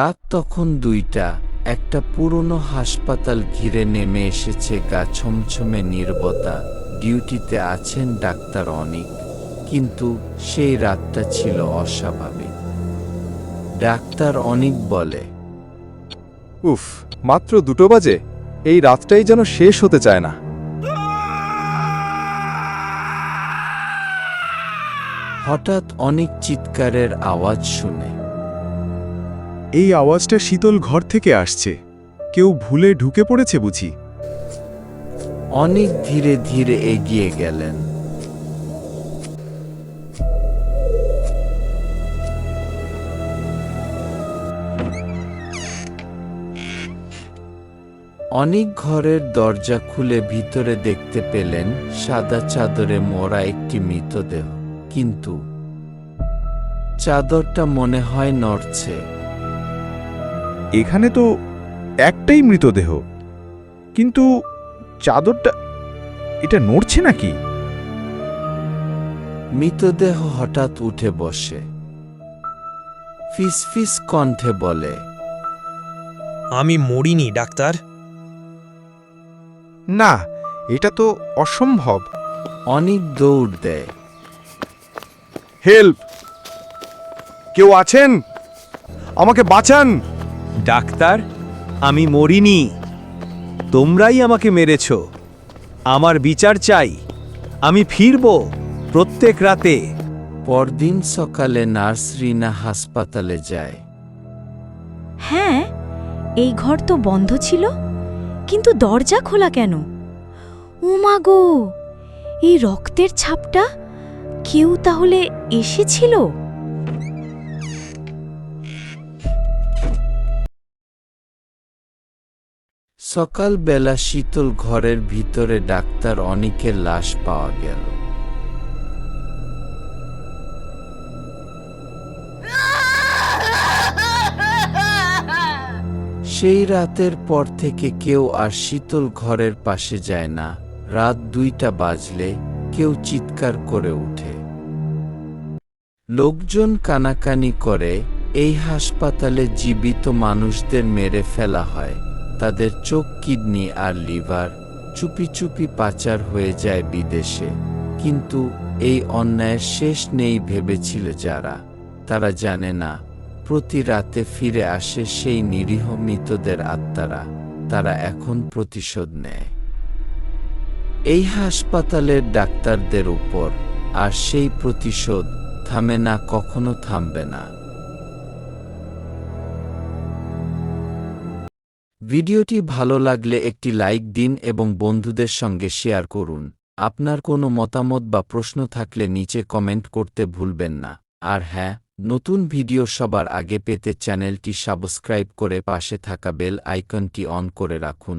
রাত তখন দুইটা একটা পুরনো হাসপাতাল ঘিরে নেমে এসেছে গা ছমছমে নির্বতা ডিউটিতে আছেন ডাক্তার অনিক। কিন্তু সেই রাতটা ছিল অস্বাভাবিক। ডাক্তার অনিক বলে উফ মাত্র দুটো বাজে। এই রাতটাই যেন শেষ হতে চায় না। হঠাৎ অনেক চিৎকারের আওয়াজ শুনে এই আওয়াজটা শীতল ঘর থেকে আসছে। কেউ ভুলে ঢুকে পড়েছে বুঝি। অনেক ধীরে ধীরে এগিয়ে গেলেন। অনেক ঘরের দরজা খুলে ভিতরে দেখতে পেলেন সাদা চাদরে মোড়া একটি মৃতদেহ। কিন্তু চাদরটা মনে হয় নড়ছে। এখানে তো একটাই মৃতদেহ। কিন্তু চাদরটা এটা নড়ছে নাকি? মৃতদেহ হঠাৎ উঠে বসে। ফিসফিস কণ্ঠে বলে আমি মরিনি ডাক্তার। না এটা তো অসম্ভব। অনেক দৌড় দেয়। হেল্প! কেউ আছেন? আমাকে বাঁচান! ডাক্তার আমি মরিনি। তোমরাই আমাকে মেরেছ। আমার বিচার চাই। আমি ফিরব প্রত্যেক রাতে। পরদিন সকালে নার্স রিনা হাসপাতালে যায়। হ্যাঁ এই ঘর তো বন্ধ ছিল কিন্তু দরজা খোলা কেন? উমা গো এই রক্তের ছাপটা কেউ তাহলে এসেছিল? সকালবেলা শীতল ঘরের ভিতরে ডাক্তার অনিকের লাশ পাওয়া গেল। সেই রাতের পর থেকে কেউ আর শীতল ঘরের পাশে যায় না। রাত দুইটা বাজলে কেউ চিৎকার করে উঠে লোকজন কানাকানি করে, এই হাসপাতালে জীবিত মানুষদের মেরে ফেলা হয়। তাদের চোখ, কিডনি আর লিভার চুপি চুপি পাচার হয়ে যায় বিদেশে। কিন্তু এই অন্যায়ের শেষ নেই ভেবেছিল যারা। তারা জানে না, প্রতি রাতে ফিরে আসে সেই নিরীহ মৃতদের আত্মারা। তারা এখন প্রতিশোধ নেয়। এই হাসপাতালের ডাক্তারদের উপর আর সেই প্রতিশোধ থামে না, কখনো থামবে না। ভিডিওটি ভালো লাগলে একটি লাইক দিন এবং বন্ধুদের সঙ্গে শেয়ার করুন। আপনার কোনো মতামত বা প্রশ্ন থাকলে নিচে কমেন্ট করতে ভুলবেন না। আর হ্যাঁ নতুন ভিডিও সবার আগে পেতে চ্যানেলটি সাবস্ক্রাইব করে পাশে থাকা বেল আইকনটি অন করে রাখুন।